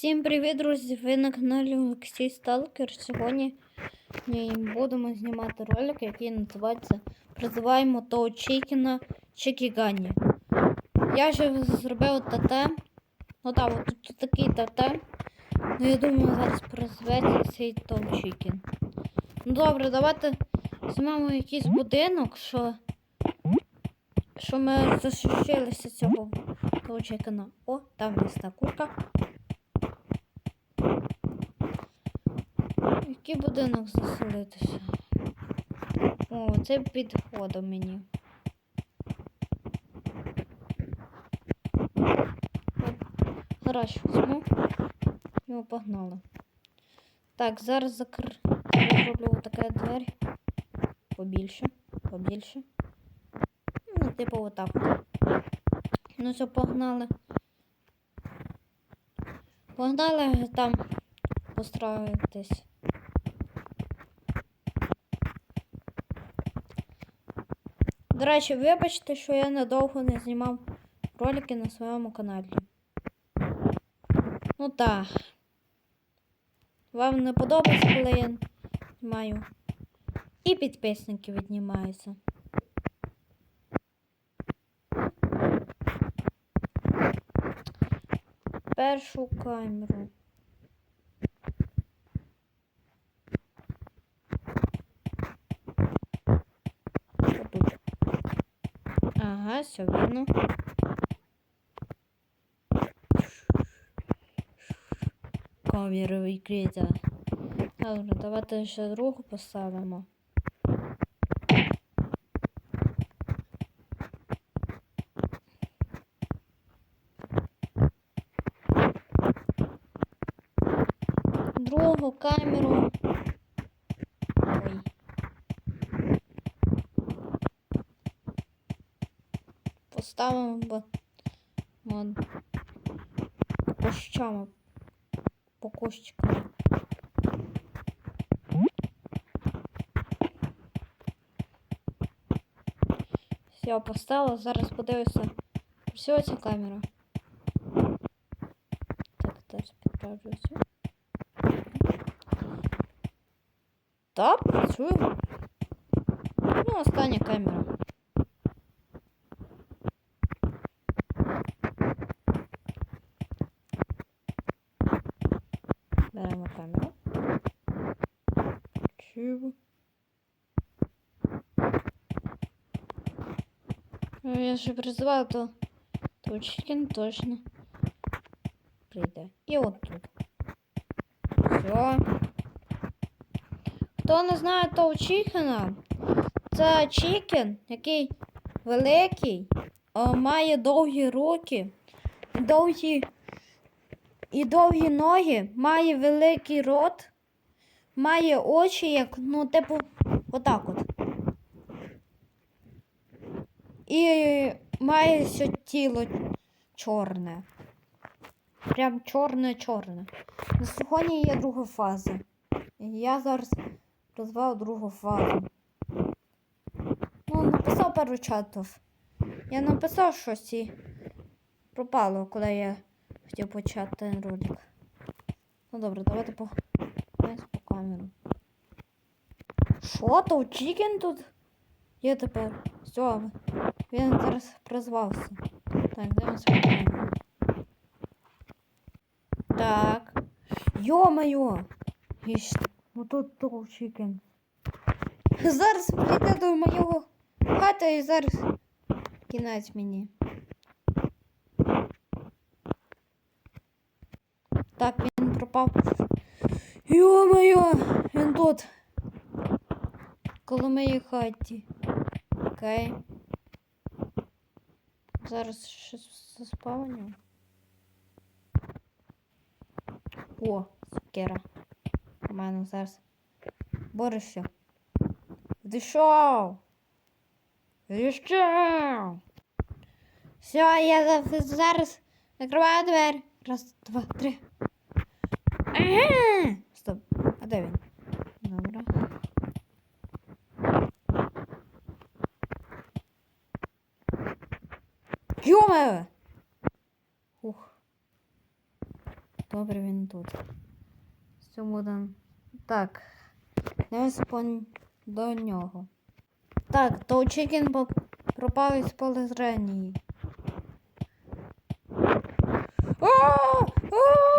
Всім привіт, друзі! Ви на каналі Олексій Сталкер. Сьогодні ми будемо знімати ролик, який називається Призиваємо того Чікіна Чікігані. Я вже зробив тотем. Ну так, от тут такий тотем. Ну я думаю, зараз призветься цей того Чікін. Ну добре, давайте знімемо якийсь будинок, що, що ми защищилися цього того Чікіна. О, там місна курка. Який будинок заселитися? О, це підходить мені. Гараж візьму. Його погнали. Так, зараз закр... зроблю таке двері. Побільше, побільше. Ну, типу отак. Ну все, погнали. Погнали там построїтись. До речі, вибачте, що я надовго не знімав ролики на своєму каналі. Ну так. Вам не подобається, коли я знімаю. І підписники віднімаються. Першу камеру. Ага, все видно. Камера відкрита. Добре, давайте ще другу поставимо. Другу камеру. Поставимо бо вон, кущам, по кущикам. Все, поставила, зараз подивлюся. Все, ця камера. Так, теж підправлюся. Так, працює. Ну, остання камера. Чуб. Ну, я же призывал, то Точкин точно прийде. І от тут. Все. Хто не знає того Чікена, це Чікен, який великий, має довгі руки, довгі і довгі ноги, має великий рот, має очі, як, ну, типу, отак от. І має все тіло чорне. Прям чорне-чорне. На сьогодні є друга фаза. Я зараз розвиваю другу фазу. Ну, написав пару чатів. Я написав щось і пропало, коли я хотів почати ролик. Ну добре, давайте по, Що то Чікен тут? Є тепер. Все, він зараз призвався. Так, дивимося по камеру. Так. Йо-моє! Іщ, ну тут то Чікен. Зараз прийде до моєго хата і зараз кінець мені. Так, він пропав. Йо-моє, він тут. Коло моєї хаті. Окей. Зараз щось заспавню. О, сукера. У мене зараз. Борешся. Дійшов. Дійшов. Все, я за- зараз закриваю двері. Раз, два, три. Ага. Стоп. А де він? Куди? Ух. Добре, він тут. Все буде. Так. Не спон до нього. Так, то Чікен пропав із поле зрені. О! О!